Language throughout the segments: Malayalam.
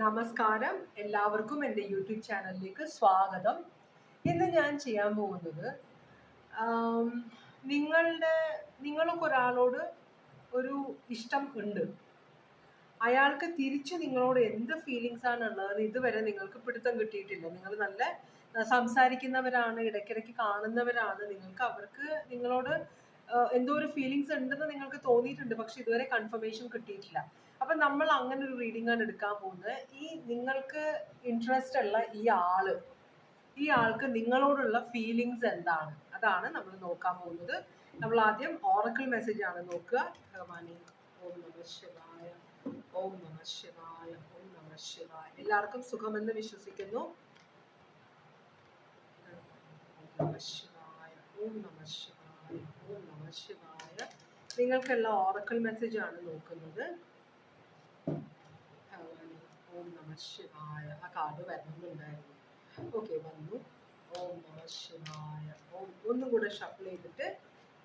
നമസ്കാരം. എല്ലാവർക്കും എന്റെ യൂട്യൂബ് ചാനലിലേക്ക് സ്വാഗതം. ഇന്ന് ഞാൻ ചെയ്യാൻ പോകുന്നത് നിങ്ങളുടെ നിങ്ങൾക്ക് ഒരാളോട് ഒരു ഇഷ്ടം ഉണ്ട്. അയാൾക്ക് തിരിച്ച് നിങ്ങളോട് എന്ത് ഫീലിങ്സ് ആണ് ഉള്ളതെന്ന് ഇതുവരെ നിങ്ങൾക്ക് പിടുത്തം കിട്ടിയിട്ടില്ല. നിങ്ങൾ നല്ല സംസാരിക്കുന്നവരാണ് ഇടയ്ക്കിടയ്ക്ക് കാണുന്നവരാണ്. നിങ്ങൾക്ക് അവർക്ക് നിങ്ങളോട് എന്തോ ഒരു ഫീലിങ്സ് ഉണ്ടെന്ന് നിങ്ങൾക്ക് തോന്നിയിട്ടുണ്ട്. പക്ഷെ ഇതുവരെ കൺഫർമേഷൻ കിട്ടിയിട്ടില്ല. അപ്പൊ നമ്മൾ അങ്ങനെ ഒരു റീഡിംഗ് ആണ് എടുക്കാൻ പോകുന്നത്. ഈ നിങ്ങൾക്ക് ഇൻട്രസ്റ്റ് ഉള്ള ഈ ആൾ ഈ ആൾക്ക് നിങ്ങളോടുള്ള ഫീലിങ്സ് എന്താണ്? അതാണ് നമ്മൾ നോക്കാൻ പോകുന്നത്. നമ്മൾ ആദ്യം ഓറക്കിൾ മെസ്സേജ് ആണ് നോക്കുക. ഭഗവാനെ ഓം നമ ശിവായ ഓം നമ ശിവായ ഓം നമ ശിവായ. എല്ലാവർക്കും സുഖമെന്ന് വിശ്വസിക്കുന്നു. നമ ശിവായ ഓം ഓം നിങ്ങൾക്കുള്ള ഓറക്കിൾ മെസ്സേജ് ആണ് നോക്കുന്നത്. ഓം നമ ശിവായ. ആ കാർഡ് വരണമെന്നുണ്ടായിരുന്നു ഓക്കെ വന്നു. ഓം നമ ശിവായ. ഓം ഒന്നും കൂടെ ഷഫിൾ ചെയ്തിട്ട്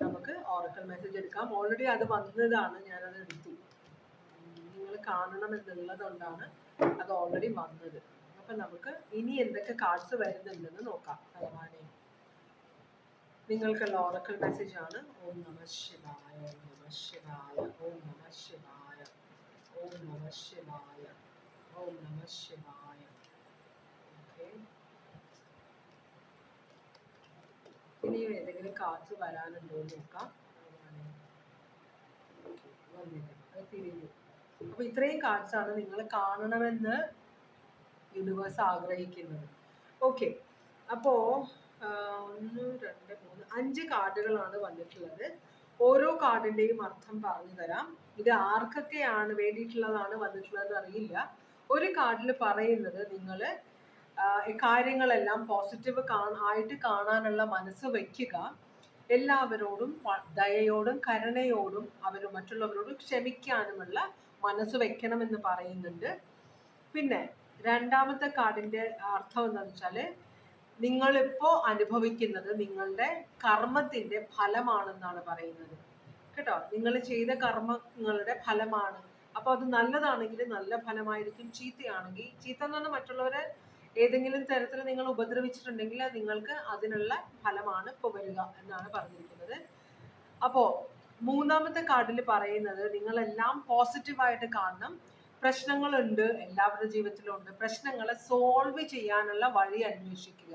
നമുക്ക് ഓറക്കൽ മെസ്സേജ് എടുക്കാം. ഓൾറെഡി അത് വന്നതാണ് ഞാനത് എടുത്തു. നിങ്ങൾ കാണണം എന്നുള്ളതുകൊണ്ടാണ് അത് ഓൾറെഡി വന്നത്. അപ്പം നമുക്ക് ഇനി എന്തൊക്കെ കാർഡ്സ് വരുന്നുണ്ടെന്ന് നോക്കാം ഭഗവാനെ. നിങ്ങൾക്കുള്ള ഓറക്കൽ മെസ്സേജ് ആണ്. ഓം നമ ശിവായ ഓം നമ ശിവായ ഓം നമ ശിവായ ഓം നമ ശിവായ. ഓം Namah Shivaya. Okay. ഇനി ഏതെങ്കിലും കാറ്റ് വരാനുണ്ടോ നോക്കാം. അപ്പൊ ഇത്രയും കാർഡ്സ് ആണ് നിങ്ങൾ കാണണമെന്ന് യൂണിവേഴ്സ് ആഗ്രഹിക്കുന്നത്. ഓക്കെ. അപ്പോ ഒന്ന് രണ്ട് മൂന്ന് അഞ്ച് കാർഡുകളാണ് വന്നിട്ടുള്ളത്. ഓരോ കാർഡിന്റെയും അർത്ഥം പറഞ്ഞു തരാം. ഇത് ആർക്കൊക്കെയാണ് വേണ്ടിയിട്ടുള്ളതാണ് വന്നിട്ടുള്ളത് അറിയില്ല. ഒരു കാർഡിൽ പറയുന്നത് നിങ്ങൾ കാര്യങ്ങളെല്ലാം പോസിറ്റീവ് ആയിട്ട് കാണാനുള്ള മനസ്സ് വയ്ക്കുക എല്ലാവരോടും ദയയോടും കരുണയോടും അവർ മറ്റുള്ളവരോട് ക്ഷമിക്കാനുമുള്ള മനസ്സ് വെക്കണമെന്ന് പറയുന്നുണ്ട്. പിന്നെ രണ്ടാമത്തെ കാർഡിന്റെ അർത്ഥം എന്താണെന്ന് വെച്ചാൽ നിങ്ങളിപ്പോ അനുഭവിക്കുന്നത് നിങ്ങളുടെ കർമ്മത്തിന്റെ ഫലമാണെന്നാണ് പറയുന്നത്. കേട്ടോ? നിങ്ങൾ ചെയ്ത കർമ്മങ്ങളുടെ ഫലമാണ്. അപ്പൊ അത് നല്ലതാണെങ്കിൽ നല്ല ഫലമായിരിക്കും. ചീത്തയാണെങ്കിൽ ചീത്ത എന്ന് പറഞ്ഞാൽ മറ്റുള്ളവരെ ഏതെങ്കിലും തരത്തിൽ നിങ്ങൾ ഉപദ്രവിച്ചിട്ടുണ്ടെങ്കിൽ നിങ്ങൾക്ക് അതിനുള്ള ഫലമാണ് ഇപ്പൊ വരിക എന്നാണ് പറഞ്ഞിരിക്കുന്നത്. അപ്പോ മൂന്നാമത്തെ കാർഡിൽ പറയുന്നത് നിങ്ങളെല്ലാം പോസിറ്റീവായിട്ട് കാണണം. പ്രശ്നങ്ങളുണ്ട് എല്ലാവരുടെ ജീവിതത്തിലും ഉണ്ട്. പ്രശ്നങ്ങളെ സോൾവ് ചെയ്യാനുള്ള വഴി അന്വേഷിക്കുക.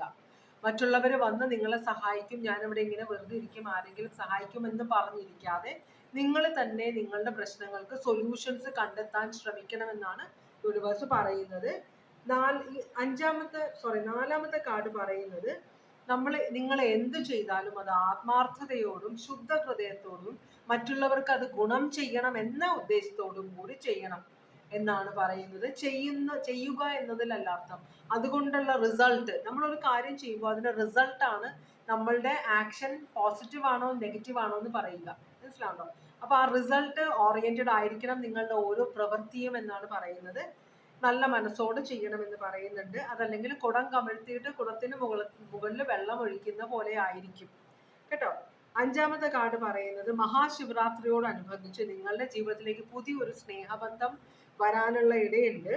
മറ്റുള്ളവർ വന്ന് നിങ്ങളെ സഹായിക്കും ഞാനിവിടെ ഇങ്ങനെ വെറുതെ ഇരിക്കും ആരെങ്കിലും സഹായിക്കുമെന്ന് പറഞ്ഞിരിക്കാതെ നിങ്ങൾ തന്നെ നിങ്ങളുടെ പ്രശ്നങ്ങൾക്ക് സൊല്യൂഷൻസ് കണ്ടെത്താൻ ശ്രമിക്കണമെന്നാണ് യൂണിവേഴ്സ് പറയുന്നത്. നാല് അഞ്ചാമത്തെ സോറി നാലാമത്തെ കാർഡ് പറയുന്നത് നമ്മൾ നിങ്ങൾ എന്ത് ചെയ്താലും അത് ആത്മാർത്ഥതയോടും ശുദ്ധ ഹൃദയത്തോടും മറ്റുള്ളവർക്ക് അത് ഗുണം ചെയ്യണം എന്ന ഉദ്ദേശത്തോടും കൂടി ചെയ്യണം. എന്നാണ് പറയുന്നത്. ചെയ്യുന്ന ചെയ്യുക എന്നതിലല്ല അർത്ഥം. അതുകൊണ്ടുള്ള റിസൾട്ട് നമ്മളൊരു കാര്യം ചെയ്യുമ്പോൾ അതിന്റെ ആണ് നമ്മളുടെ ആക്ഷൻ പോസിറ്റീവ് ആണോ നെഗറ്റീവ് ആണോ എന്ന് പറയുക. മനസ്സിലാണോ അപ്പൊ ആ റിസൾട്ട് ഓറിയന്റഡ് ആയിരിക്കണം നിങ്ങളുടെ ഓരോ പ്രവൃത്തിയും എന്നാണ് പറയുന്നത്. നല്ല മനസ്സോട് ചെയ്യണമെന്ന് പറയുന്നുണ്ട്. അതല്ലെങ്കിൽ കുടം കമഴ്ത്തിയിട്ട് കുടത്തിന് മുകളിൽ മുകളിൽ വെള്ളം ഒഴിക്കുന്ന പോലെ ആയിരിക്കും. കേട്ടോ? അഞ്ചാമത്തെ കാർഡ് പറയുന്നത് മഹാശിവരാത്രിയോടനുബന്ധിച്ച് നിങ്ങളുടെ ജീവിതത്തിലേക്ക് പുതിയൊരു സ്നേഹബന്ധം വരാനുള്ള ഇടയുണ്ട്.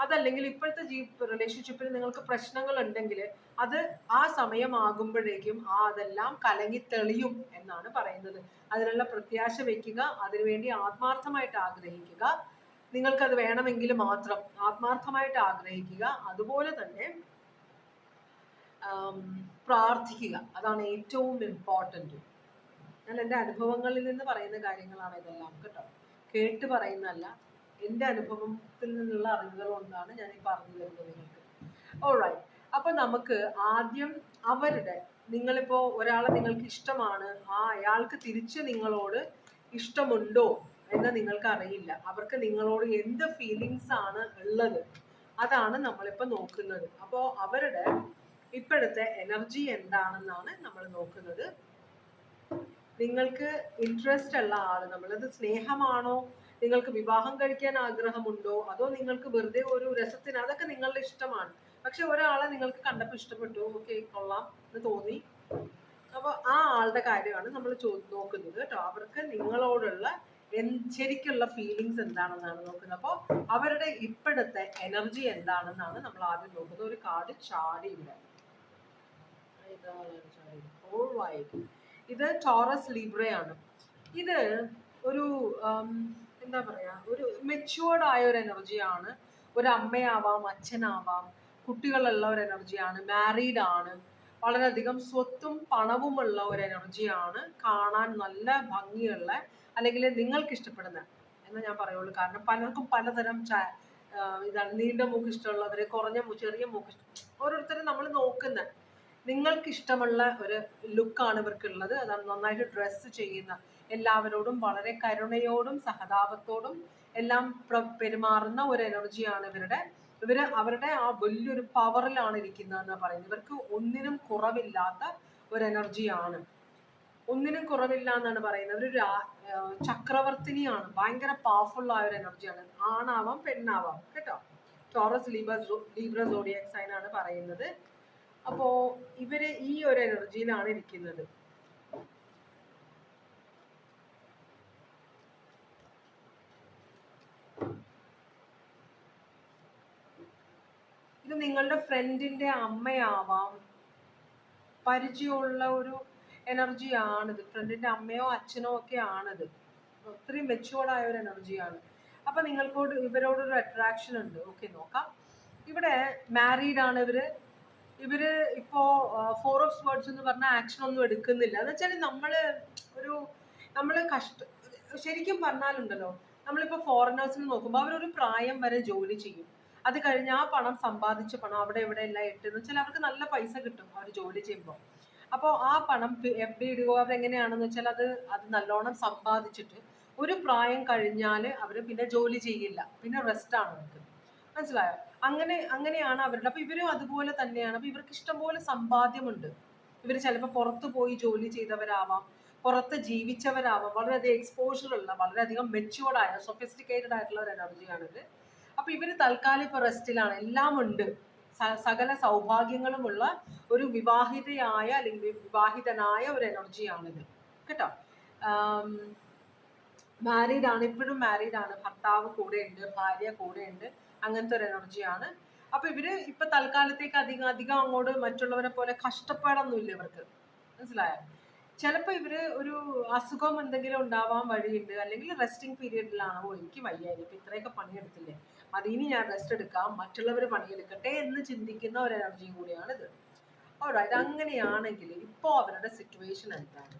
അതല്ലെങ്കിൽ ഇപ്പോഴത്തെ ജീ റിലേഷൻഷിപ്പിൽ നിങ്ങൾക്ക് പ്രശ്നങ്ങൾ ഉണ്ടെങ്കിൽ അത് ആ സമയമാകുമ്പോഴേക്കും ആ അതെല്ലാം കലങ്ങി തെളിയും എന്നാണ് പറയുന്നത്. അതിനുള്ള പ്രത്യാശ വെക്കുക അതിനുവേണ്ടി ആത്മാർത്ഥമായിട്ട് ആഗ്രഹിക്കുക. നിങ്ങൾക്കത് വേണമെങ്കിൽ മാത്രം ആത്മാർത്ഥമായിട്ട് ആഗ്രഹിക്കുക. അതുപോലെ തന്നെ പ്രാർത്ഥിക്കുക. അതാണ് ഏറ്റവും ഇമ്പോർട്ടന്റ് ഞാൻ എന്റെ അനുഭവങ്ങളിൽ നിന്ന് പറയുന്ന കാര്യങ്ങളാണ് ഇതെല്ലാം കേട്ടോ. കേട്ട് പറയുന്നതല്ല എന്റെ അനുഭവത്തിൽ നിന്നുള്ള അറിവുകൾ കൊണ്ടാണ് ഞാൻ ഈ പറഞ്ഞു തരുന്നത് നിങ്ങൾക്ക്. ഓൾറൈറ്റ് അപ്പൊ നമുക്ക് ആദ്യം അവരുടെ നിങ്ങളിപ്പോ ഒരാളെ നിങ്ങൾക്ക് ഇഷ്ടമാണ് ആ അയാൾക്ക് തിരിച്ച് നിങ്ങളോട് ഇഷ്ടമുണ്ടോ എന്ന് നിങ്ങൾക്ക് അറിയില്ല. അവർക്ക് നിങ്ങളോട് എന്ത് ഫീലിങ്സ് ആണ് ഉള്ളത് അതാണ് നമ്മളിപ്പോ നോക്കുന്നത്. അപ്പോൾ അവരുടെ ഇപ്പോഴത്തെ എനർജി എന്താണെന്നാണ് നമ്മൾ നോക്കുന്നത്. നിങ്ങൾക്ക് ഇൻട്രസ്റ്റ് ഉള്ള ആൾ നമ്മളത് സ്നേഹമാണോ? നിങ്ങൾക്ക് വിവാഹം കഴിക്കാൻ ആഗ്രഹമുണ്ടോ? അതോ നിങ്ങൾക്ക് വെറുതെ ഒരു രസത്തിന് അതൊക്കെ നിങ്ങളുടെ ഇഷ്ടമാണ്. പക്ഷെ ഒരാളെ നിങ്ങൾക്ക് കണ്ടപ്പോൾ ഇഷ്ടപ്പെട്ടു ഓക്കെ കൊള്ളാം എന്ന് തോന്നി. അപ്പൊ ആ ആളുടെ കാര്യമാണ് നമ്മൾ നോക്കുന്നത് കേട്ടോ. അവർക്ക് നിങ്ങളോടുള്ള ശരിക്കുള്ള ഫീലിങ്സ് എന്താണെന്നാണ് നോക്കുന്നത്. അപ്പോൾ അവരുടെ ഇപ്പോഴത്തെ എനർജി എന്താണെന്നാണ് നമ്മൾ ആദ്യം നോക്കുന്നത്. ഒരു കാർഡ് ചാടിയില്ല. ഇതാണ് ചാടി Alright. ഇത് ടോറസ് ലിബ്രയാണ് ഇത് ഒരു എന്താ പറയാ ഒരു മെച്യൂർഡ് ആയ ഒരു എനർജിയാണ് ഒരു അമ്മയാവാം അച്ഛനാവാം കുട്ടികളുള്ള ഒരു എനർജിയാണ് മാരീഡ് ആണ്. വളരെയധികം സ്വത്തും പണവുമുള്ള ഒരു എനർജിയാണ് കാണാൻ നല്ല ഭംഗിയുള്ള അല്ലെങ്കിൽ നിങ്ങൾക്ക് ഇഷ്ടപ്പെടുന്ന എന്ന് ഞാൻ പറയുള്ളൂ. കാരണം പലർക്കും പലതരം ഇതാണ് നീണ്ട മൂക്ക് ഇഷ്ടമുള്ളവര് കുറഞ്ഞ ചെറിയ മൂക്ക് ഇഷ്ടം ഓരോരുത്തരും നമ്മൾ നോക്കുന്ന നിങ്ങൾക്ക് ഇഷ്ടമുള്ള ഒരു ലുക്കാണ് ഇവർക്കുള്ളത്. അതാണ് നന്നായിട്ട് ഡ്രസ്സ് ചെയ്യുന്ന എല്ലാവരോടും വളരെ കരുണയോടും സഹതാപത്തോടും എല്ലാം പ്ര- പെരുമാറുന്ന ഒരു എനർജിയാണ് ഇവരുടെ. ഇവർ അവരുടെ ആ വലിയൊരു പവറിലാണ് ഇരിക്കുന്നതെന്ന് പറയുന്നത്. ഇവർക്ക് ഒന്നിനും കുറവില്ലാത്ത ഒരു എനർജിയാണ് ഒന്നിനും കുറവില്ല എന്നാണ് പറയുന്നത്. ഒരു ചക്രവർത്തിനിയാണ്. ഭയങ്കര പവർഫുൾ ആയ ഒരു എനർജിയാണ് ആണാവാം പെണ്ണാവാം. കേട്ടോ? ടോറസ് ലീബ ലീബ്ര സോഡിയക് സൈൻ ആണ് പറയുന്നത്. അപ്പോ ഇവർ ഈ ഒരു എനർജിയിലാണ് ഇരിക്കുന്നത്. ഇത് നിങ്ങളുടെ ഫ്രണ്ടിന്റെ അമ്മയാവാം. പരിചയമുള്ള ഒരു എനർജി ആണിത് ഫ്രണ്ടിന്റെ അമ്മയോ അച്ഛനോ ഒക്കെ ആണിത്. ഒത്തിരി മെച്ചുവേർഡായ ഒരു എനർജിയാണ്. അപ്പൊ നിങ്ങൾക്കോട് ഇവരോടൊരു അട്രാക്ഷൻ ഉണ്ട്. ഓക്കെ നോക്കാം. ഇവിടെ മാരീഡ് ആണ് ഇവർ. ഇവർ ഇപ്പോ ഫോർ ഓഫ് വേർഡ്സ് എന്ന് പറഞ്ഞ ആക്ഷൻ ഒന്നും എടുക്കുന്നില്ല. എന്ന് വെച്ചാൽ നമ്മൾ ഒരു നമ്മൾ കഷ്ട ശരിക്കും പറഞ്ഞാലുണ്ടല്ലോ നമ്മളിപ്പോ ഫോറിനേഴ്സിന് നോക്കുമ്പോൾ അവരൊരു പ്രായം വരെ ജോലി ചെയ്യും. അത് കഴിഞ്ഞ് ആ പണം സമ്പാദിച്ച പണം അവിടെ ഇവിടെ എല്ലാം ഇട്ടെന്ന് വെച്ചാൽ അവർക്ക് നല്ല പൈസ കിട്ടും അവർ ജോലി ചെയ്യുമ്പോൾ അപ്പോൾ ആ പണം ഡി ഇടുകയോ അവരെങ്ങനെയാണെന്ന് വെച്ചാൽ അത് അത് നല്ലോണം സമ്പാദിച്ചിട്ട് ഒരു പ്രായം കഴിഞ്ഞാൽ അവർ പിന്നെ ജോലി ചെയ്യില്ല. പിന്നെ റെസ്റ്റ് ആണ് അവർക്ക്. മനസ്സിലായോ? അങ്ങനെ അങ്ങനെയാണ് അവരുടെ. അപ്പൊ ഇവരും അതുപോലെ തന്നെയാണ്. അപ്പൊ ഇവർക്ക് ഇഷ്ടംപോലെ സമ്പാദ്യമുണ്ട്. ഇവർ ചിലപ്പോൾ പുറത്ത് പോയി ജോലി ചെയ്തവരാവാം പുറത്ത് ജീവിച്ചവരാവാം. വളരെയധികം എക്സ്പോഷർ ഉള്ള വളരെയധികം മെച്ചുവേർഡ് ആയ സൊഫിസ്റ്റിക്കേറ്റഡ് ആയിട്ടുള്ള ഒരു എനർജിയാണിത് അപ്പൊ ഇവർ തൽക്കാലം ഇപ്പൊ റെസ്റ്റിലാണ് എല്ലാം ഉണ്ട്. സകല സൗഭാഗ്യങ്ങളുമുള്ള ഒരു വിവാഹിതയായ അല്ലെങ്കിൽ വിവാഹിതനായ ഒരു എനർജിയാണിത് കേട്ടോ? മാരീഡ് ആണ്. ഇപ്പോഴും മാരീഡ് ആണ്. ഭർത്താവ് കൂടെ ഉണ്ട് ഭാര്യ കൂടെ ഉണ്ട് അങ്ങനത്തെ ഒരു എനർജിയാണ്. അപ്പൊ ഇവർ ഇപ്പൊ തൽക്കാലത്തേക്ക് അധികം അധികം അങ്ങോട്ട് മറ്റുള്ളവരെ പോലെ കഷ്ടപ്പാടൊന്നുമില്ല ഇവർക്ക്. മനസ്സിലായോ? ചിലപ്പോൾ ഇവർ ഒരു അസുഖം എന്തെങ്കിലും ഉണ്ടാവാൻ വഴിയുണ്ട് അല്ലെങ്കിൽ റെസ്റ്റിംഗ് പീരീഡിലാണ് ഓ എനിക്ക് വയ്യ ഇപ്പൊ ഇത്രയൊക്കെ പണിയെടുത്തില്ലേ? അത് ഇനി ഞാൻ റെസ്റ്റ് എടുക്കാം. മറ്റുള്ളവർ പണിയെടുക്കട്ടെ എന്ന് ചിന്തിക്കുന്ന ഒരു എനർജിയും കൂടിയാണിത്. ഓൾറൈറ്റ് അങ്ങനെയാണെങ്കിൽ ഇപ്പോ അവരുടെ സിറ്റുവേഷൻ എന്താണ്?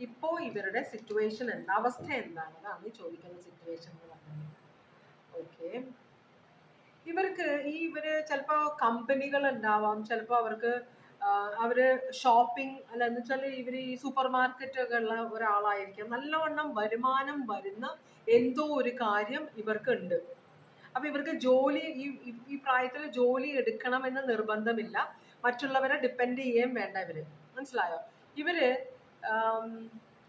ഇപ്പോ ഇവരുടെ സിറ്റുവേഷൻ എന്താ? അവസ്ഥ എന്താണ്? അതാണ് ചോദിക്കുന്ന സിറ്റുവേഷൻ എന്ന് പറയുന്നത് ഓക്കെ ഇവർക്ക് ഈ ഇവർ ചിലപ്പോ കമ്പനികൾ ഉണ്ടാവാം ചിലപ്പോ അവർക്ക് അവർ ഷോപ്പിംഗ് അല്ല എന്ന് വെച്ചാൽ ഇവർ ഈ സൂപ്പർ മാർക്കറ്റുകളുള്ള ഒരാളായിരിക്കാം. നല്ലവണ്ണം വരുമാനം വരുന്ന എന്തോ ഒരു കാര്യം ഇവർക്ക് ഉണ്ട് അപ്പൊ ഇവർക്ക് ജോലി ഈ ഈ- പ്രായത്തിൽ ജോലി എടുക്കണം എടുക്കണമെന്ന് നിർബന്ധമില്ല. മറ്റുള്ളവരെ ഡിപ്പെൻഡ് ചെയ്യുകയും വേണ്ട ഇവർ. മനസ്സിലായോ? ഇവർ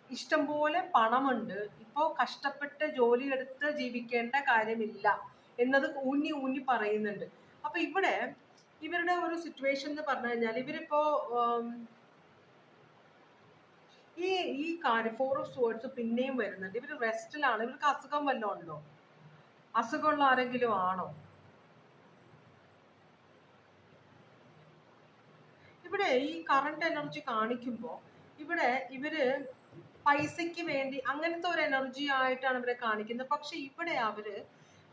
ഇഷ്ടംപോലെ പണമുണ്ട്. ഇപ്പോ കഷ്ടപ്പെട്ട് ജോലി എടുത്ത് ജീവിക്കേണ്ട കാര്യമില്ല എന്നത് ഊന്നി ഊന്നി പറയുന്നുണ്ട്. അപ്പൊ ഇവിടെ ഇവരുടെ ഒരു സിറ്റുവേഷൻ എന്ന് പറഞ്ഞു കഴിഞ്ഞാൽ ഇവരിപ്പോ ആം, ഈ ഈ കാര്യം ഫോർ ഓഫ് സോഴ്സ് പിന്നെയും വരുന്നുണ്ട്. ഇവർ റെസ്റ്റിലാണ് ഇവർക്ക് അസുഖം വല്ലതും ഉണ്ടോ? അസുഖമുള്ള ആരെങ്കിലും ആണോ? ഇവിടെ ഈ കറണ്ട് എനർജി കാണിക്കുമ്പോൾ ഇവിടെ ഇവർ പൈസയ്ക്ക് വേണ്ടി അങ്ങനത്തെ ഒരു എനർജി ആയിട്ടാണ് ഇവരെ കാണിക്കുന്നത്. പക്ഷെ ഇവിടെ അവർ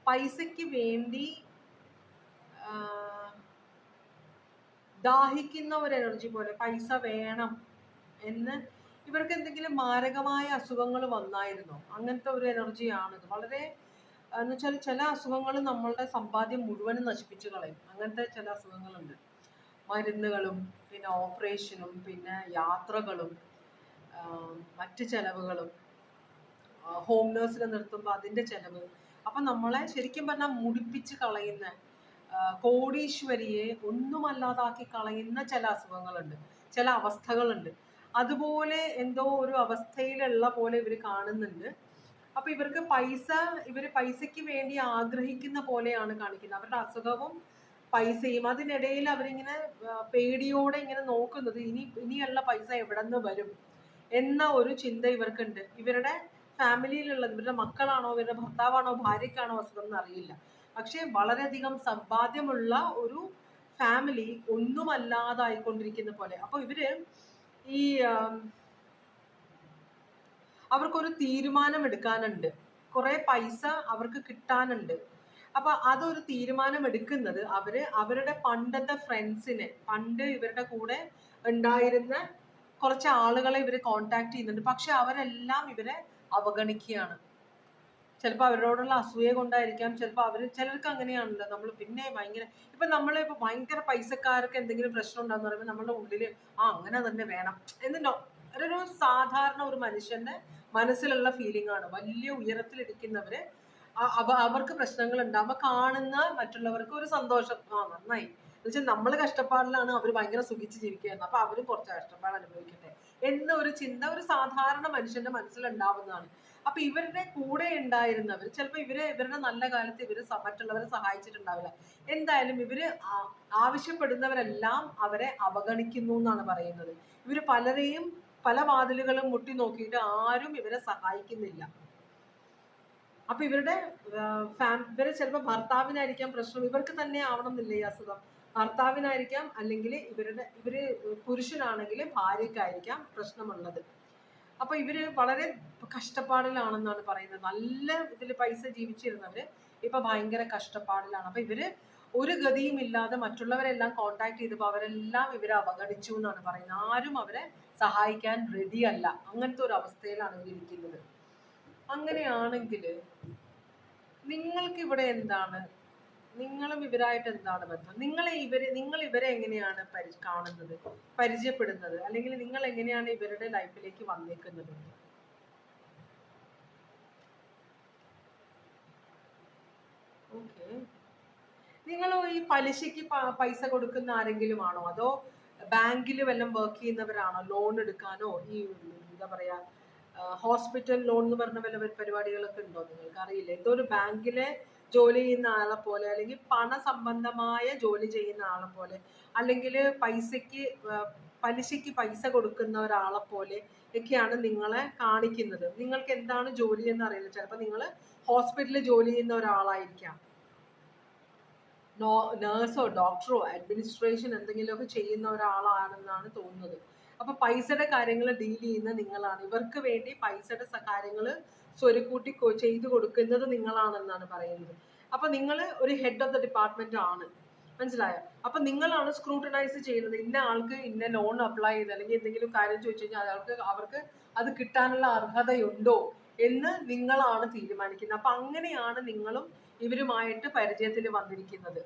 പൈസയ്ക്ക് വേണ്ടി ദാഹിക്കുന്ന ഒരു എനർജി പോലെ പൈസ വേണം എന്ന് ഇവർക്ക് എന്തെങ്കിലും മാരകമായ അസുഖങ്ങൾ വന്നായിരുന്നോ? അങ്ങനത്തെ ഒരു എനർജിയാണിത് വളരെ എന്ന് വെച്ചാൽ ചില അസുഖങ്ങൾ നമ്മളുടെ സമ്പാദ്യം മുഴുവനും നശിപ്പിച്ച് കളയും. അങ്ങനത്തെ ചില അസുഖങ്ങളുണ്ട്. മരുന്നുകളും പിന്നെ ഓപ്പറേഷനും പിന്നെ യാത്രകളും മറ്റ് ചെലവുകളും ഹോം നേഴ്സിനെ നിർത്തുമ്പോൾ അതിന്റെ ചെലവ്. അപ്പം നമ്മളെ ശരിക്കും പറഞ്ഞാൽ മുടിപ്പിച്ച് കളയുന്ന കോടീശ്വരിയെ ഒന്നുമല്ലാതാക്കി കളയുന്ന ചില അസുഖങ്ങളുണ്ട് ചില അവസ്ഥകളുണ്ട്. അതുപോലെ എന്തോ ഒരു അവസ്ഥയിലുള്ള പോലെ ഇവർ കാണുന്നുണ്ട്. അപ്പൊ ഇവർക്ക് പൈസ ഇവർ പൈസയ്ക്ക് വേണ്ടി ആഗ്രഹിക്കുന്ന പോലെയാണ് കാണിക്കുന്നത്. അവരുടെ അസുഖവും പൈസയും അതിനിടയിൽ അവരിങ്ങനെ പേടിയോടെ ഇങ്ങനെ നോക്കുന്നത് ഇനി ഇനിയുള്ള പൈസ എവിടെ നിന്ന് വരും? എന്ന ഒരു ചിന്ത ഇവർക്കുണ്ട്. ഇവരുടെ ഫാമിലിയിലുള്ളത് ഇവരുടെ മക്കളാണോ ഇവരുടെ ഭർത്താവാണോ ഭാര്യക്കാണോ അസുഖം എന്ന് അറിയില്ല. പക്ഷെ വളരെയധികം സമ്പാദ്യമുള്ള ഒരു ഫാമിലി ഒന്നുമല്ലാതായിക്കൊണ്ടിരിക്കുന്ന പോലെ. അപ്പൊ ഇവർ ഈ അവർക്കൊരു തീരുമാനം എടുക്കാനുണ്ട് കുറെ പൈസ അവർക്ക് കിട്ടാനുണ്ട്. അപ്പൊ അതൊരു തീരുമാനം എടുക്കുന്നത് അവർ അവരുടെ പണ്ടത്തെ ഫ്രണ്ട്സിനെ പണ്ട് ഇവരുടെ കൂടെ ഉണ്ടായിരുന്ന കുറച്ച് ആളുകളെ ഇവർ കോണ്ടാക്ട് ചെയ്യുന്നുണ്ട്. പക്ഷെ അവരെല്ലാം ഇവരെ അവഗണിക്കുകയാണ്. ചിലപ്പോൾ അവരോടുള്ള അസൂയ കൊണ്ടായിരിക്കാം. ചിലപ്പോൾ അവർ ചിലർക്ക് അങ്ങനെയാണല്ലോ. നമ്മൾ പിന്നെ ഭയങ്കര ഇപ്പൊ നമ്മളെ ഇപ്പൊ ഭയങ്കര പൈസക്കാർക്ക് എന്തെങ്കിലും പ്രശ്നം ഉണ്ടാന്ന് പറയുമ്പോൾ നമ്മുടെ ഉള്ളിൽ ആ അങ്ങനെ തന്നെ വേണം. എന്നിട്ടോ ഒരു സാധാരണ ഒരു മനുഷ്യന്റെ മനസ്സിലുള്ള ഫീലിംഗ് ആണ്. വലിയ ഉയരത്തിലിരിക്കുന്നവര് അവർക്ക് പ്രശ്നങ്ങൾ ഉണ്ടാകുമ്പോൾ കാണുന്ന മറ്റുള്ളവർക്ക് ഒരു സന്തോഷം. ആ നന്നായി. എന്നുവെച്ചാൽ നമ്മൾ കഷ്ടപ്പാടിലാണ് അവർ ഭയങ്കര സുഖിച്ച് ജീവിക്കുകയാണ് അപ്പൊ അവരും കുറച്ച് കഷ്ടപ്പാട് അനുഭവിക്കട്ടെ. എന്ന ഒരു ചിന്ത ഒരു സാധാരണ മനുഷ്യന്റെ മനസ്സിലുണ്ടാവുന്നതാണ്. അപ്പൊ ഇവരുടെ കൂടെ ഉണ്ടായിരുന്നവർ ചിലപ്പോൾ ഇവർ ഇവരുടെ നല്ല കാലത്ത് ഇവർ മറ്റുള്ളവരെ സഹായിച്ചിട്ടുണ്ടാവില്ല. എന്തായാലും ഇവർ ആവശ്യപ്പെടുന്നവരെല്ലാം അവരെ അവഗണിക്കുന്നു എന്നാണ് പറയുന്നത്. ഇവർ പലരെയും പല വാതിലുകളും മുട്ടി നോക്കിയിട്ട് ആരും ഇവരെ സഹായിക്കുന്നില്ല. അപ്പൊ ഇവരുടെ ഫാം ഇവർ ചിലപ്പോൾ ഭർത്താവിനായിരിക്കാം പ്രശ്നം. ഇവർക്ക് തന്നെ ആവണം എന്നില്ല ഈ അസുഖം? ഭർത്താവിനായിരിക്കാം അല്ലെങ്കിൽ ഇവരുടെ ഇവർ പുരുഷനാണെങ്കിൽ ഭാര്യക്കായിരിക്കാം പ്രശ്നമുള്ളത്. അപ്പൊ ഇവർ വളരെ കഷ്ടപ്പാടിലാണെന്നാണ് പറയുന്നത്. നല്ല ഇതിൽ പൈസ ജീവിച്ചിരുന്നവര് ഇപ്പൊ ഭയങ്കര കഷ്ടപ്പാടിലാണ്. അപ്പൊ ഇവർ ഒരു ഗതിയും ഇല്ലാതെ മറ്റുള്ളവരെല്ലാം കോണ്ടാക്ട് ചെയ്തപ്പോൾ അവരെല്ലാം ഇവരെ അവഗണിച്ചു എന്നാണ് പറയുന്നത്. ആരും അവരെ സഹായിക്കാൻ റെഡിയല്ല അങ്ങനത്തെ ഒരു അവസ്ഥയിലാണ് ഇവരിയ്ക്കുന്നത് അങ്ങനെയാണെങ്കിൽ നിങ്ങൾക്ക് ഇവിടെ എന്താണ് നിങ്ങളും ഇവരായിട്ട് എന്താണ് ബന്ധം? നിങ്ങളെ ഇവരെ നിങ്ങൾ ഇവരെ എങ്ങനെയാണ് പരി കാണുന്നത്? പരിചയപ്പെടുന്നത്? അല്ലെങ്കിൽ നിങ്ങൾ എങ്ങനെയാണ് ഇവരുടെ ലൈഫിലേക്ക് വന്നേക്കുന്നത്? ഓക്കെ. നിങ്ങൾ ഈ പലിശയ്ക്ക് പൈസ കൊടുക്കുന്ന ആരെങ്കിലും ആണോ? അതോ ബാങ്കിൽ വല്ലതും വർക്ക് ചെയ്യുന്നവരാണോ? ലോൺ എടുക്കാനോ? ഈ എന്താ പറയാ ഹോസ്പിറ്റൽ ലോൺ എന്ന് പറഞ്ഞ വല്ല പരിപാടികളൊക്കെ ഉണ്ടോ? നിങ്ങൾക്ക് അറിയില്ല ഏതോ ഒരു ബാങ്കിലെ ജോലി ചെയ്യുന്ന ആളെ പോലെ അല്ലെങ്കിൽ പണ സംബന്ധമായ ജോലി ചെയ്യുന്ന ആളെ പോലെ അല്ലെങ്കിൽ പൈസയ്ക്ക് പലിശയ്ക്ക് പൈസ കൊടുക്കുന്ന ഒരാളെ പോലെ ഒക്കെയാണ് നിങ്ങളെ കാണിക്കുന്നത്. നിങ്ങൾക്ക് എന്താണ് ജോലി എന്ന് അറിയില്ല. ചിലപ്പോൾ നിങ്ങൾ ഹോസ്പിറ്റലിൽ ജോലി ചെയ്യുന്ന ഒരാളായിരിക്കാം. നേഴ്സോ ഡോക്ടറോ അഡ്മിനിസ്ട്രേഷൻ എന്തെങ്കിലുമൊക്കെ ചെയ്യുന്ന ഒരാളാണെന്നാണ് തോന്നുന്നത്. അപ്പൊ പൈസയുടെ കാര്യങ്ങൾ ഡീൽ ചെയ്യുന്ന നിങ്ങളാണ്. ഇവർക്ക് വേണ്ടി പൈസയുടെ കാര്യങ്ങൾ സ്വരുക്കൂട്ടി ചെയ്തു കൊടുക്കുന്നത് നിങ്ങളാണെന്നാണ് പറയുന്നത്. അപ്പൊ നിങ്ങൾ ഒരു ഹെഡ് ഓഫ് ദ ഡിപ്പാർട്ട്മെന്റ് ആണ്. മനസ്സിലായോ? അപ്പൊ നിങ്ങളാണ് സ്ക്രൂട്ടനൈസ് ചെയ്യുന്നത്. ഇന്ന ആൾക്ക് ഇന്ന ലോൺ അപ്ലൈ ചെയ്ത് അല്ലെങ്കിൽ എന്തെങ്കിലും കാര്യം ചോദിച്ചു കഴിഞ്ഞാൽ അയാൾക്ക് അവർക്ക് അത് കിട്ടാനുള്ള അർഹതയുണ്ടോ എന്ന് നിങ്ങളാണ് തീരുമാനിക്കുന്നത്. അപ്പൊ അങ്ങനെയാണ് നിങ്ങളും ഇവരുമായിട്ട് പരിചയത്തിൽ വന്നിരിക്കുന്നത്.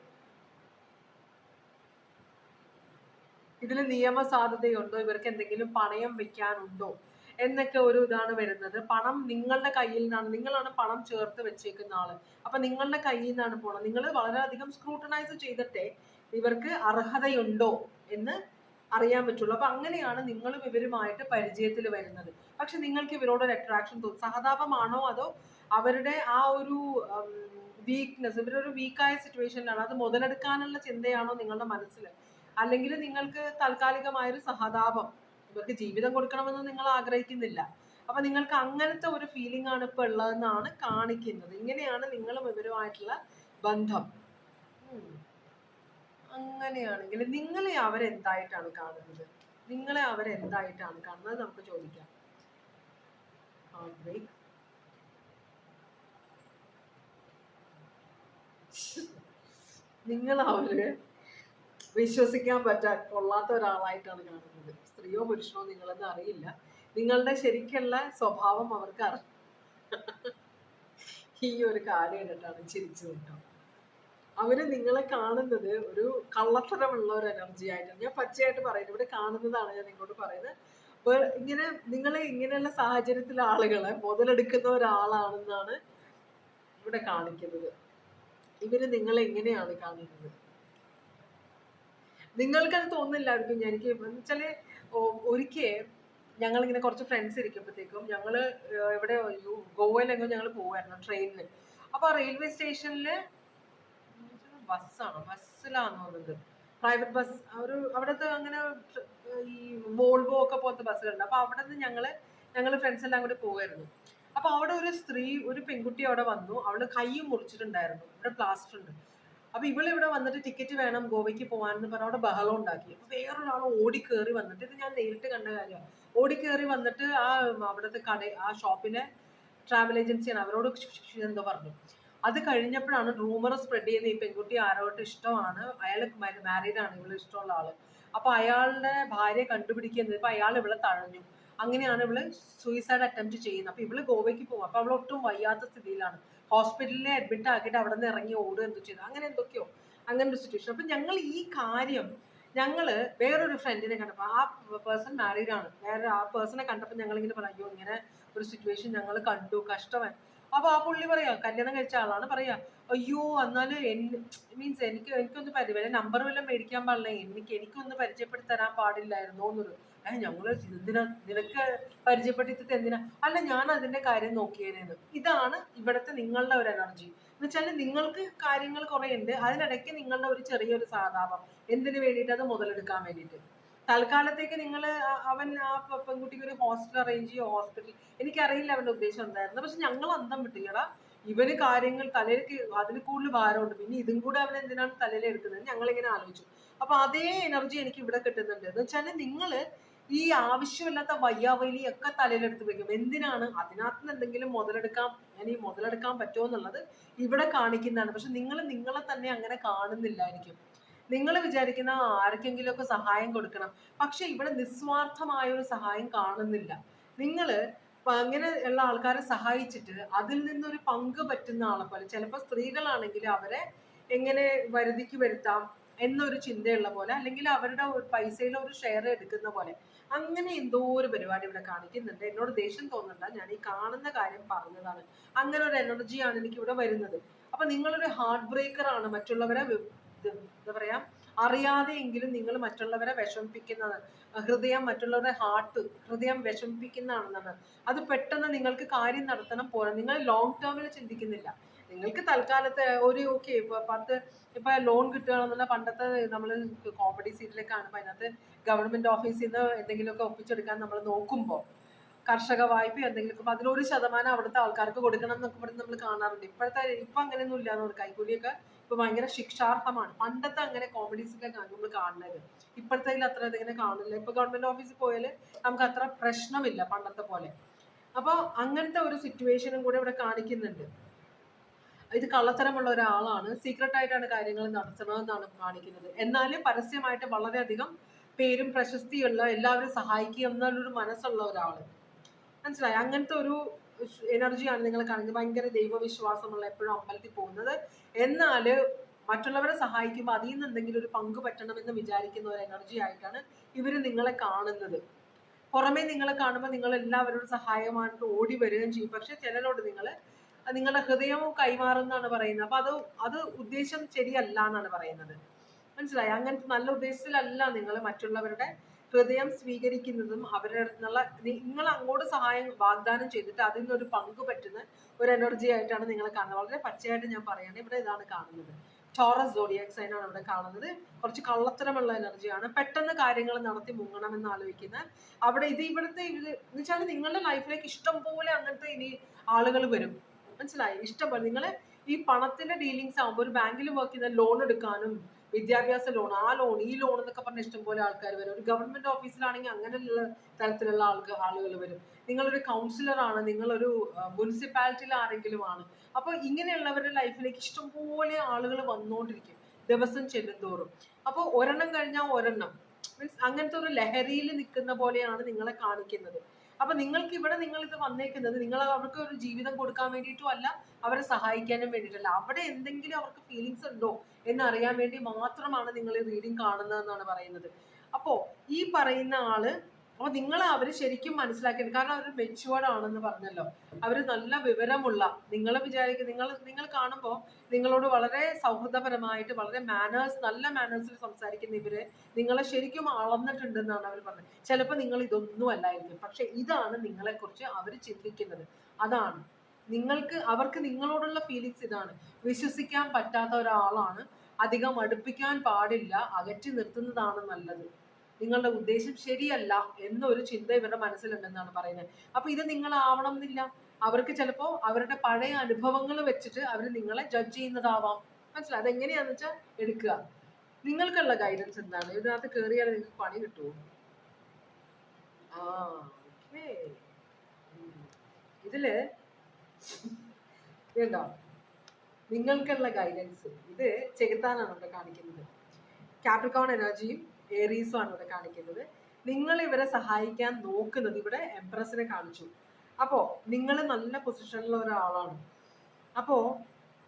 ഇതിൽ നിയമസാധ്യതയുണ്ടോ ഇവർക്ക് എന്തെങ്കിലും പണയം വെക്കാനുണ്ടോ? എന്നൊക്കെ ഒരു ഇതാണ് വരുന്നത്. പണം നിങ്ങളുടെ കയ്യിൽ നിന്നാണ്. നിങ്ങളാണ് പണം ചേർത്ത് വെച്ചേക്കുന്ന ആൾ. അപ്പൊ നിങ്ങളുടെ കയ്യിൽ നിന്നാണ് പോണത്. നിങ്ങൾ വളരെയധികം സ്ക്രൂട്ടനൈസ് ചെയ്തിട്ടേ ഇവർക്ക് അർഹതയുണ്ടോ എന്ന് അറിയാൻ പറ്റുള്ളൂ. അപ്പൊ അങ്ങനെയാണ് നിങ്ങളും ഇവരുമായിട്ട് പരിചയത്തിൽ വരുന്നത്. പക്ഷെ നിങ്ങൾക്ക് ഇവരോട് ഒരു അട്രാക്ഷൻ തോന്നും. സഹതാപമാണോ അതോ അവരുടെ ആ ഒരു വീക്ക്നെസ് ഇവരൊരു വീക്കായ സിറ്റുവേഷനിലാണ് അത് മുതലെടുക്കാനുള്ള ചിന്തയാണോ നിങ്ങളുടെ മനസ്സിൽ അല്ലെങ്കിൽ നിങ്ങൾക്ക് താൽക്കാലികമായൊരു സഹതാപം ഇവർക്ക് ജീവിതം കൊടുക്കണമെന്ന് നിങ്ങൾ ആഗ്രഹിക്കുന്നില്ല. അപ്പൊ നിങ്ങൾക്ക് അങ്ങനത്തെ ഒരു ഫീലിംഗ് ആണ് ഇപ്പൊ ഉള്ളതെന്നാണ് കാണിക്കുന്നത്. ഇങ്ങനെയാണ് നിങ്ങളും ഇവരുമായിട്ടുള്ള ബന്ധം. അങ്ങനെയാണെങ്കിൽ നിങ്ങളെ അവരെന്തായിട്ടാണ് കാണുന്നത്? നിങ്ങളെ അവരെന്തായിട്ടാണ് കാണുന്നത്? നമുക്ക് ചോദിക്കാം. നിങ്ങൾ അവർ വിശ്വസിക്കാൻ പറ്റാ കൊള്ളാത്ത ഒരാളായിട്ടാണ് കാണുന്നത്. സ്ത്രീയോ പുരുഷനോ നിങ്ങളെന്ന് അറിയില്ല. നിങ്ങളുടെ ശരിക്കുള്ള സ്വഭാവം അവർക്ക് അറിയാം ഈ ഒരു കാര്യം ചിരിച്ചു കേട്ടോ. അവർ നിങ്ങളെ കാണുന്നത് ഒരു കള്ളത്തരമുള്ള ഒരു എനർജി ആയിട്ടാണ്. ഞാൻ പച്ചയായിട്ട് പറയുന്നത് ഇവിടെ കാണുന്നതാണ് ഞാൻ നിങ്ങളോട് പറയുന്നത്. അപ്പോൾ ഇങ്ങനെ നിങ്ങളെ ഇങ്ങനെയുള്ള സാഹചര്യത്തിലെ ആളുകളെ മുതലെടുക്കുന്ന ഒരാളാണെന്നാണ് ഇവിടെ കാണിക്കുന്നത്. ഇവർ നിങ്ങളെ എങ്ങനെയാണ് കാണുന്നത്? നിങ്ങൾക്കത് തോന്നില്ലായിരിക്കും എനിക്ക് വെച്ചാൽ ഒരിക്കൽ ഞങ്ങൾ ഇങ്ങനെ കുറച്ച് ഫ്രണ്ട്സ് ഇരിക്കുമ്പോഴത്തേക്കും ഞങ്ങൾ ഏർ എവിടെ ഗോവയിലെങ്ങോ ഞങ്ങൾ പോവായിരുന്നു ട്രെയിനിൽ അപ്പൊ റെയിൽവേ സ്റ്റേഷനിൽ ബസ്സാണോ ബസ്സിലാന്ന് തോന്നുന്നത് പ്രൈവറ്റ് ബസ് ഒരു അവിടുത്തെ അങ്ങനെ ഈ വോൾവോ ഒക്കെ പോലത്തെ ബസ്സുകളുണ്ട്. അപ്പൊ അവിടെ നിന്ന് ഞങ്ങൾ ഞങ്ങൾ ഫ്രണ്ട്സ് എല്ലാം കൂടി പോവായിരുന്നു. അപ്പൊ അവിടെ ഒരു സ്ത്രീ ഒരു പെൺകുട്ടി അവിടെ വന്നു. അവൾ കൈ മുറിച്ചിട്ടുണ്ടായിരുന്നു. ഇവിടെ പ്ലാസ്റ്റർ ഉണ്ട്. അപ്പൊ ഇവൾ ഇവിടെ വന്നിട്ട് ടിക്കറ്റ് വേണം ഗോവയ്ക്ക് പോകാനെന്ന് പറഞ്ഞ് അവിടെ ബഹളം ഉണ്ടാക്കി. അപ്പൊ വേറൊരാൾ കയറി വന്നിട്ട് ഇത് ഞാൻ നേരിട്ട് കണ്ട കാര്യമാണ്. കയറി വന്നിട്ട് ആ അവിടുത്തെ കട ആ ഷോപ്പിലെ ട്രാവൽ ഏജൻസിയാണ് അവരോട് എന്തോ പറഞ്ഞു. അത് കഴിഞ്ഞപ്പോഴാണ് റൂമർ സ്പ്രെഡ് ചെയ്യുന്ന ഈ പെൺകുട്ടി ആരോട്ട് ഇഷ്ടമാണ്. അയാൾ മാരീഡ് ആണ്. ഇവൾ ഇഷ്ടമുള്ള ആൾ. അപ്പൊ അയാളുടെ ഭാര്യ കണ്ടുപിടിക്കുന്നത് ഇപ്പൊ അയാൾ ഇവളെ തഴഞ്ഞു. അങ്ങനെയാണ് ഇവൾ സൂയിസൈഡ് അറ്റംപ്റ്റ് ചെയ്യുന്നത്. അപ്പൊ ഇവൾ ഗോവയ്ക്ക് പോകും അപ്പൊ അവൾ ഒട്ടും വയ്യാത്ത സ്ഥിതിയിലാണ്. ഹോസ്പിറ്റലിൽ അഡ്മിറ്റ് ആക്കിയിട്ട് അവിടെ നിന്ന് ഇറങ്ങി ഓടുക എന്തോ ചെയ്തു. അങ്ങനെ എന്തൊക്കെയോ അങ്ങനെ ഒരു സിറ്റുവേഷൻ അപ്പൊ ഞങ്ങൾ ഈ കാര്യം ഞങ്ങൾ വേറൊരു ഫ്രണ്ടിനെ കണ്ടപ്പോൾ ആ പേഴ്സൺ ആണ്. വേറെ ആ പേഴ്സണെ കണ്ടപ്പോൾ ഞങ്ങൾ ഇങ്ങനെ അയ്യോ ഇങ്ങനെ ഒരു സിറ്റുവേഷൻ ഞങ്ങൾ കണ്ടു കഷ്ടമായി. അപ്പോൾ ആ പുള്ളി പറയാ കല്യാണം കഴിച്ച ആളാണ് പറയാ അയ്യോ എന്നാൽ മീൻസ് എനിക്ക് എനിക്കൊന്ന് പരിചയം നമ്പർ വല്ലതും മേടിക്കാൻ പാടില്ല. എനിക്ക് എനിക്കൊന്ന് പരിചയപ്പെടുത്തി തരാൻ പാടില്ലായിരുന്നു എന്നൊരു ഏഹ് ഞങ്ങൾ എന്തിനാ നിനക്ക് പരിചയപ്പെട്ടിട്ട് എന്തിനാ? അല്ല ഞാൻ അതിന്റെ കാര്യം നോക്കിയേനെന്ന്. ഇതാണ് ഇവിടുത്തെ നിങ്ങളുടെ ഒരു എനർജി എന്ന് വെച്ചാൽ നിങ്ങൾക്ക് കാര്യങ്ങൾ കുറെ ഉണ്ട് അതിനിടയ്ക്ക് നിങ്ങളുടെ ഒരു ചെറിയൊരു സഹതാപം. എന്തിനു വേണ്ടിയിട്ട് അത് മുതലെടുക്കാൻ വേണ്ടിയിട്ട്? തൽക്കാലത്തേക്ക് നിങ്ങൾ അവൻ ആ പെൺകുട്ടിക്ക് ഒരു ഹോസ്റ്റൽ അറേഞ്ച് ചെയ്യോ ഹോസ്പിറ്റൽ എനിക്കറിയില്ല അവന്റെ ഉദ്ദേശം എന്തായിരുന്നു. പക്ഷെ ഞങ്ങൾ അന്തം വിട്ടില്ലടാ. ഇവന് കാര്യങ്ങൾ തലയിലേക്ക് അതിൽ കൂടുതൽ ഭാരമുണ്ട്. പിന്നെ ഇതും കൂടെ അവൻ എന്തിനാണ് തലയിൽ എടുക്കുന്നത് ഞങ്ങൾ ഇങ്ങനെ ആലോചിച്ചു. അപ്പൊ അതേ എനർജി എനിക്ക് ഇവിടെ കിട്ടുന്നുണ്ട്. എന്ന് വെച്ചാൽ നിങ്ങൾ ഈ ആവശ്യമില്ലാത്ത വയ്യാവലി ഒക്കെ തലയിലെടുത്ത് വെക്കും. എന്തിനാണ്? അതിനകത്ത് എന്തെങ്കിലും മുതലെടുക്കാം ഞാൻ ഈ മുതലെടുക്കാൻ പറ്റുമോ എന്നുള്ളത് ഇവിടെ കാണിക്കുന്നതാണ്. പക്ഷെ നിങ്ങൾ നിങ്ങളെ തന്നെ അങ്ങനെ കാണുന്നില്ലായിരിക്കും. നിങ്ങൾ വിചാരിക്കുന്ന ആർക്കെങ്കിലുമൊക്കെ സഹായം കൊടുക്കണം. പക്ഷെ ഇവിടെ നിസ്വാർത്ഥമായ ഒരു സഹായം കാണുന്നില്ല. നിങ്ങൾ അങ്ങനെ ഉള്ള ആൾക്കാരെ സഹായിച്ചിട്ട് അതിൽ നിന്നൊരു പങ്ക് പറ്റുന്ന ആളെ പോലെ ചിലപ്പോൾ സ്ത്രീകളാണെങ്കിൽ അവരെ എങ്ങനെ വരുതിക്ക് വരുത്താം എന്നൊരു ചിന്തയുള്ള പോലെ അല്ലെങ്കിൽ അവരുടെ പൈസയിൽ ഒരു ഷെയർ എടുക്കുന്ന പോലെ അങ്ങനെ എന്തോ ഒരു പരിപാടി ഇവിടെ കാണിക്കുന്നുണ്ട്. എന്നോട് ദേഷ്യം തോന്നണ്ട. ഞാൻ ഈ കാണുന്ന കാര്യം പറഞ്ഞതാണ്. അങ്ങനെ ഒരു എനർജിയാണ് എനിക്ക് ഇവിടെ വരുന്നത്. അപ്പൊ നിങ്ങളൊരു ഹാർട്ട് ബ്രേക്കർ ആണ് മറ്റുള്ളവരെ എന്താ പറയാ? അറിയാതെയെങ്കിലും നിങ്ങൾ മറ്റുള്ളവരെ വിഷമിപ്പിക്കുന്നത്. ഹൃദയം മറ്റുള്ളവരുടെ ഹാർട്ട് ഹൃദയം വിഷമിപ്പിക്കുന്നതാണെന്നാണ്. അത് പെട്ടെന്ന് നിങ്ങൾക്ക് കാര്യം നടത്തണം പോലെ. നിങ്ങൾ ലോങ് ടേമിൽ ചിന്തിക്കുന്നില്ല. നിങ്ങൾക്ക് തൽക്കാലത്തെ ഒരു ഓക്കെ ഇപ്പൊ പത്ത് ഇപ്പൊ ലോൺ കിട്ടുകയാണെന്നുള്ള പണ്ടത്തെ നമ്മൾ കോമഡി സീരിയലൊക്കെ കാണുമ്പോൾ അതിനകത്ത് ഗവൺമെന്റ് ഓഫീസിൽ നിന്ന് എന്തെങ്കിലുമൊക്കെ ഒപ്പിച്ചെടുക്കാൻ നമ്മൾ നോക്കുമ്പോൾ കർഷക വായ്പ എന്തെങ്കിലും അതിലൊരു ശതമാനം അവിടുത്തെ ആൾക്കാർക്ക് കൊടുക്കണം എന്നൊക്കെ പറഞ്ഞ് നമ്മൾ കാണാറുണ്ട്. ഇപ്പോഴത്തെ ഇപ്പൊ അങ്ങനെയൊന്നും ഇല്ല എന്ന് കൈക്കൂലിയൊക്കെ ഇപ്പൊ ഭയങ്കര ശിക്ഷാർഹമാണ്. പണ്ടത്തെ അങ്ങനെ കോമഡീസൊക്കെ നമ്മൾ കാണുന്നത്. ഇപ്പോഴത്തെ അത്ര ഇതിങ്ങനെ കാണില്ല ഇപ്പൊ ഗവൺമെന്റ് ഓഫീസിൽ പോയാൽ നമുക്ക് അത്ര പ്രശ്നമില്ല പണ്ടത്തെ പോലെ. അപ്പോൾ അങ്ങനത്തെ ഒരു സിറ്റുവേഷനും കൂടെ ഇവിടെ കാണിക്കുന്നുണ്ട്. ഇത് കള്ളത്തരമുള്ള ഒരാളാണ്. സീക്രട്ട് ആയിട്ടാണ് കാര്യങ്ങൾ നടത്തണമെന്നാണ് കാണിക്കുന്നത്. എന്നാലും പരസ്യമായിട്ട് വളരെയധികം പേരും പ്രശസ്തിയുള്ള എല്ലാവരും സഹായിക്കുക എന്നുള്ളൊരു മനസ്സുള്ള ഒരാൾ മനസ്സിലായി? അങ്ങനത്തെ ഒരു എനർജിയാണ് നിങ്ങൾ കാണുന്നത്. ഭയങ്കര ദൈവവിശ്വാസമുള്ള എപ്പോഴും അമ്പലത്തിൽ പോകുന്നത്. എന്നാൽ മറ്റുള്ളവരെ സഹായിക്കുമ്പോൾ അതിൽ നിന്ന് എന്തെങ്കിലും ഒരു പങ്ക് പറ്റണമെന്ന് വിചാരിക്കുന്ന ഒരു എനർജി ആയിട്ടാണ് ഇവർ നിങ്ങളെ കാണുന്നത്. പുറമേ നിങ്ങളെ കാണുമ്പോൾ നിങ്ങൾ എല്ലാവരോടും സഹായമായിട്ട് ഓടി വരികയും ചെയ്യും. പക്ഷെ ചിലരോട് നിങ്ങൾ നിങ്ങളുടെ ഹൃദയവും കൈമാറുന്നാണ് പറയുന്നത്. അപ്പൊ അത് അത് ഉദ്ദേശം ശരിയല്ല എന്നാണ് പറയുന്നത്. മനസ്സിലായി? അങ്ങനത്തെ നല്ല ഉദ്ദേശത്തിലല്ല നിങ്ങൾ മറ്റുള്ളവരുടെ ഹൃദയം സ്വീകരിക്കുന്നതും അവരുടെ നിന്നുള്ള നിങ്ങൾ അങ്ങോട്ട് സഹായം വാഗ്ദാനം ചെയ്തിട്ട് അതിൽ നിന്നൊരു പങ്ക് പറ്റുന്ന ഒരു എനർജി ആയിട്ടാണ് നിങ്ങൾ കാണുന്നത്. വളരെ പച്ചയായിട്ട് ഞാൻ പറയുന്നത് ഇവിടെ ഇതാണ് കാണുന്നത്. ടോറസ് സോഡിയാക് ആണ് ഇവിടെ കാണുന്നത്. കുറച്ച് കള്ളത്തരമുള്ള എനർജിയാണ് പെട്ടെന്ന് കാര്യങ്ങൾ നടത്തി മുങ്ങണമെന്ന് ആലോചിക്കുന്ന അവിടെ ഇത് ഇവിടുത്തെ ഇത് എന്ന് വെച്ചാൽ നിങ്ങളുടെ ലൈഫിലേക്ക് ഇഷ്ടം പോലെ അങ്ങനത്തെ ഇനി ആളുകൾ വരും. മനസ്സിലായി? പോലെ നിങ്ങൾ ഈ പണത്തിന്റെ ഡീലിങ്സ് ആകുമ്പോൾ ഒരു ബാങ്കിൽ വർക്ക് ചെയ്യുന്ന ലോൺ എടുക്കാനും വിദ്യാഭ്യാസ ലോൺ ആ ലോൺ ഈ ലോൺ എന്നൊക്കെ പറഞ്ഞ ഇഷ്ടംപോലെ ആൾക്കാർ വരും. ഒരു ഗവൺമെന്റ് ഓഫീസിലാണെങ്കിൽ അങ്ങനെയുള്ള തരത്തിലുള്ള ആൾക്ക് ആളുകൾ വരും. നിങ്ങളൊരു കൗൺസിലർ ആണ് നിങ്ങളൊരു മുനിസിപ്പാലിറ്റിയിൽ ആരെങ്കിലും ആണ്. അപ്പൊ ഇങ്ങനെയുള്ളവരുടെ ലൈഫിലേക്ക് ഇഷ്ടംപോലെ ആളുകൾ വന്നുകൊണ്ടിരിക്കും ദിവസം ചെല്ലുന്തോറും അപ്പോൾ ഒരെണ്ണം കഴിഞ്ഞാൽ ഒരെണ്ണം. മീൻസ് അങ്ങനത്തെ ഒരു ലഹരിയിൽ നിൽക്കുന്ന പോലെയാണ് നിങ്ങളെ കാണിക്കുന്നത്. അപ്പൊ നിങ്ങൾക്ക് ഇവിടെ നിങ്ങൾ ഇത് വന്നേക്കുന്നത് നിങ്ങൾ അവർക്ക് ഒരു ജീവിതം കൊടുക്കാൻ വേണ്ടിയിട്ടും അല്ല അവരെ സഹായിക്കാനും വേണ്ടിയിട്ടല്ല. അവിടെ എന്തെങ്കിലും അവർക്ക് ഫീലിങ്സ് ഉണ്ടോ എന്ന് അറിയാൻ വേണ്ടി മാത്രമാണ് നിങ്ങൾ ഈ റീഡിങ് കാണുന്നതെന്നാണ് പറയുന്നത്. അപ്പോ ഈ പറയുന്ന ആൾ അപ്പൊ നിങ്ങൾ അവർ ശരിക്കും മനസ്സിലാക്കിയത്. കാരണം അവർ മെച്ചുവേർഡ് ആണെന്ന് പറഞ്ഞല്ലോ. അവർ നല്ല വിവരമുള്ള നിങ്ങൾ വിചാരിക്കും നിങ്ങൾ നിങ്ങൾ കാണുമ്പോൾ നിങ്ങളോട് വളരെ സൗഹൃദപരമായിട്ട് വളരെ മാനേഴ്സ് നല്ല മാനേഴ്സിൽ സംസാരിക്കുന്ന ഇവർ നിങ്ങളെ ശരിക്കും അളന്നിട്ടുണ്ടെന്നാണ് അവർ പറഞ്ഞത്. ചിലപ്പോൾ നിങ്ങൾ ഇതൊന്നും അല്ലായിരിക്കും. പക്ഷെ ഇതാണ് നിങ്ങളെ കുറിച്ച് അവർ ചിന്തിക്കുന്നത്. അതാണ്. നിങ്ങൾക്ക് അവർക്ക് നിങ്ങളോടുള്ള ഫീലിങ്സ് ഇതാണ്. വിശ്വസിക്കാൻ പറ്റാത്ത ഒരാളാണ്. അധികം അടുപ്പിക്കാൻ പാടില്ല. അകറ്റി നിർത്തുന്നതാണ് നല്ലത്. നിങ്ങളുടെ ഉദ്ദേശം ശരിയല്ല എന്നൊരു ചിന്ത ഇവരുടെ മനസ്സിലുണ്ടെന്നാണ് പറയുന്നത്. അപ്പൊ ഇത് നിങ്ങൾ ആവണം എന്നില്ല. അവർക്ക് ചിലപ്പോ അവരുടെ പഴയ അനുഭവങ്ങൾ വെച്ചിട്ട് അവർ നിങ്ങളെ ജഡ്ജ് ചെയ്യുന്നതാവാം. മനസ്സിലായി? അതെങ്ങനെയാന്ന് വെച്ചാൽ എടുക്കുക. നിങ്ങൾക്കുള്ള ഗൈഡൻസ് എന്താണ്? ഇതിനകത്ത് കയറിയാൽ നിങ്ങൾക്ക് പണി കിട്ടുമോ ആ ഓക്കേ ഇതിൽ ഇതുണ്ടോ? നിങ്ങൾക്കുള്ള ഗൈഡൻസ് ഇത് ചെകുത്താനാണ് കാണിക്കുന്നത്. കാപ്രിക്കോൺ എനർജിയും ഏറീസും ആണ് ഇവിടെ കാണിക്കുന്നത്. നിങ്ങൾ ഇവരെ സഹായിക്കാൻ നോക്കുന്നത് ഇവിടെ എംപ്രസിനെ കാണിച്ചു. അപ്പോ നിങ്ങൾ നല്ല പൊസിഷനിലുള്ള ഒരാളാണ്. അപ്പോ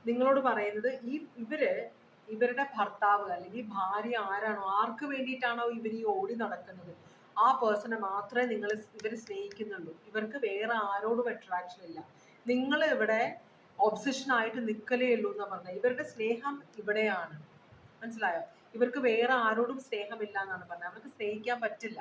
നിങ്ങളോട് പറയുന്നത് ഈ ഇവർ ഇവരുടെ ഭർത്താവ് അല്ലെങ്കിൽ ഭാര്യ ആരാണോ ആർക്ക് വേണ്ടിയിട്ടാണോ ഇവർ ഈ ഓടി നടക്കുന്നത്? ആ പേഴ്സണെ മാത്രമേ നിങ്ങൾ ഇവർ സ്നേഹിക്കുന്നുള്ളൂ. ഇവർക്ക് വേറെ ആരോടും അട്രാക്ഷൻ ഇല്ല. നിങ്ങൾ ഇവിടെ ഒബ്സഷൻ ആയിട്ട് നിൽക്കലേ ഉള്ളൂ എന്ന് പറഞ്ഞത്. ഇവരുടെ സ്നേഹം ഇവിടെയാണ്. മനസ്സിലായോ? ഇവർക്ക് വേറെ ആരോടും സ്നേഹമില്ല എന്നാണ് പറഞ്ഞത്. അവർക്ക് സ്നേഹിക്കാൻ പറ്റില്ല.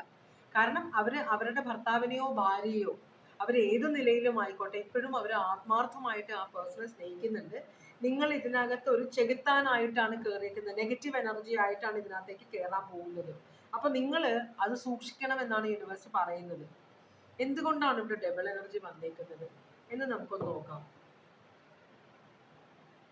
കാരണം അവർ അവരുടെ ഭർത്താവിനെയോ ഭാര്യയോ അവർ ഏത് നിലയിലും ആയിക്കോട്ടെ എപ്പോഴും അവർ ആത്മാർത്ഥമായിട്ട് ആ പേഴ്സണെ സ്നേഹിക്കുന്നുണ്ട്. നിങ്ങൾ ഇതിനകത്ത് ഒരു ചെകുത്താനായിട്ടാണ് കയറിയിരിക്കുന്നത് നെഗറ്റീവ് എനർജി ആയിട്ടാണ് ഇതിനകത്തേക്ക് കയറാൻ പോകുന്നത്. അപ്പൊ നിങ്ങൾ അത് സൂക്ഷിക്കണം എന്നാണ് യൂണിവേഴ്സ് പറയുന്നത്. എന്തുകൊണ്ടാണ് ഇവിടെ ഡബിൾ എനർജി വന്നേക്കുന്നത്? എന്ന് നമുക്കൊന്ന് നോക്കാം.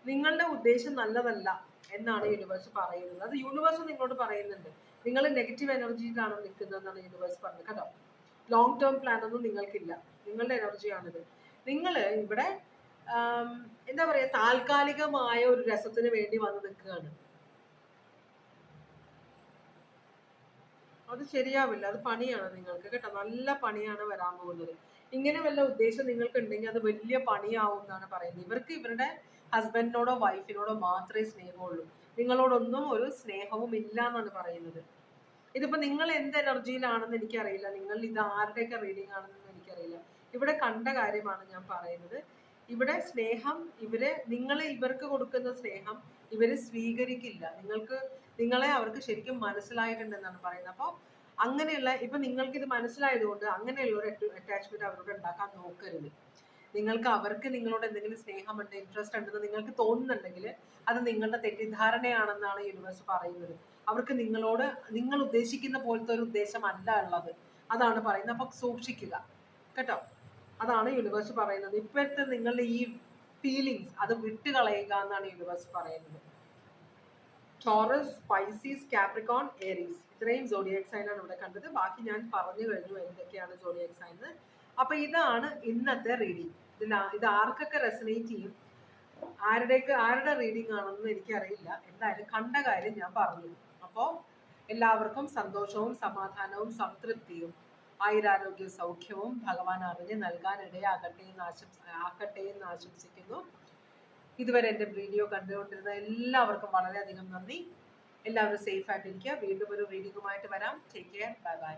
നിങ്ങളുടെ ഉദ്ദേശം നല്ലതല്ല. എന്നാണ് യൂണിവേഴ്സ് പറയുന്നത്. അത് യൂണിവേഴ്സ് നിങ്ങളോട് പറയുന്നുണ്ട്. നിങ്ങൾ നെഗറ്റീവ് എനർജിയിലാണ് നിൽക്കുന്നതെന്നാണ് യൂണിവേഴ്സ് പറഞ്ഞത്. കേട്ടോ ലോങ് ടേം പ്ലാൻ ഒന്നും നിങ്ങൾക്കില്ല. നിങ്ങളുടെ എനർജിയാണിത് നിങ്ങൾ ഇവിടെ എന്താ പറയാ താൽക്കാലികമായ ഒരു രസത്തിന് വേണ്ടി വന്ന് നിൽക്കുകയാണ്. അത് ശരിയാവില്ല. അത് പണിയാണ് നിങ്ങൾക്ക്. കേട്ടോ? നല്ല പണിയാണ് വരാൻ പോകുന്നത്. ഇങ്ങനെ വല്ല ഉദ്ദേശം നിങ്ങൾക്ക് ഉണ്ടെങ്കിൽ അത് വലിയ പണിയാവും എന്നാണ് പറയുന്നത്. ഇവർക്ക് ഇവരുടെ ഹസ്ബൻഡിനോടോ വൈഫിനോടോ മാത്രമേ സ്നേഹമുള്ളൂ. നിങ്ങളോടൊന്നും ഒരു സ്നേഹവും ഇല്ല എന്നാണ് പറയുന്നത്. ഇതിപ്പോ നിങ്ങൾ എന്ത് എനർജിയിലാണെന്ന് എനിക്കറിയില്ല. നിങ്ങൾ ഇത് ആരുടെയൊക്കെ റീഡിംഗ് ആണെന്ന് എനിക്കറിയില്ല. ഇവിടെ കണ്ട കാര്യമാണ് ഞാൻ പറയുന്നത്. ഇവിടെ സ്നേഹം ഇവർ നിങ്ങൾ ഇവർക്ക് കൊടുക്കുന്ന സ്നേഹം ഇവർ സ്വീകരിക്കില്ല. നിങ്ങൾക്ക് നിങ്ങളെ അവർക്ക് ശരിക്കും മനസ്സിലായിട്ടുണ്ടെന്നാണ് പറയുന്നത്. അപ്പോൾ അങ്ങനെയുള്ള ഇപ്പൊ നിങ്ങൾക്ക് ഇത് മനസ്സിലായതുകൊണ്ട് അങ്ങനെയുള്ള ഒരു അറ്റാച്ച്മെന്റ് അവരോട് ഉണ്ടാക്കാൻ നോക്കരുത്. നിങ്ങൾക്ക് അവർക്ക് നിങ്ങളോട് എന്തെങ്കിലും സ്നേഹമുണ്ട് ഇൻട്രസ്റ്റ് ഉണ്ടെന്ന് നിങ്ങൾക്ക് തോന്നുന്നുണ്ടെങ്കിൽ അത് നിങ്ങളുടെ തെറ്റിദ്ധാരണയാണെന്നാണ് യൂണിവേഴ്സ് പറയുന്നത്. അവർക്ക് നിങ്ങളോട് നിങ്ങൾ ഉദ്ദേശിക്കുന്ന പോലത്തെ ഒരു ഉദ്ദേശമല്ല ഉള്ളത്. അതാണ് പറയുന്നത്. അപ്പൊ സൂക്ഷിക്കുക. കേട്ടോ? അതാണ് യൂണിവേഴ്സ് പറയുന്നത്. ഇപ്പോഴത്തെ നിങ്ങളുടെ ഈ ഫീലിങ്സ് അത് വിട്ടുകളയുക എന്നാണ് യൂണിവേഴ്സ് പറയുന്നത്. ടോറസ് പൈസീസ് കാപ്രിക്കോൺ ഏരീസ് ഇത്രയും സോഡിയക് സൈനാണ് ഇവിടെ കണ്ടത്. ബാക്കി ഞാൻ പറഞ്ഞു കഴിഞ്ഞു എന്തൊക്കെയാണ് സോഡിയക് സൈൻ അപ്പൊ ഇതാണ് ഇന്നത്തെ റീഡിംഗ് ഇതിൽ ഇത് ആർക്കൊക്കെ റെസനേറ്റ് ചെയ്യും? ആരുടെയൊക്കെ ആരുടെ റീഡിംഗ് ആണെന്ന് എനിക്കറിയില്ല. എന്തായാലും കണ്ട കാര്യം ഞാൻ പറഞ്ഞു. അപ്പോൾ എല്ലാവർക്കും സന്തോഷവും സമാധാനവും സംതൃപ്തിയും ആയുരാരോഗ്യ സൗഖ്യവും ഭഗവാൻ അറിഞ്ഞ് നൽകാൻ ഇടയാകട്ടെ എന്ന് ആശംസ ആക്കട്ടെ എന്ന് ആശംസിക്കുന്നു. ഇതുവരെ എന്റെ വീഡിയോ കണ്ടുകൊണ്ടിരുന്ന എല്ലാവർക്കും വളരെയധികം നന്ദി. എല്ലാവരും സേഫ് ആയിട്ടിരിക്കുക. വീണ്ടും ഒരു റീഡിങ്ങുമായിട്ട് വരാം. Take care bye bye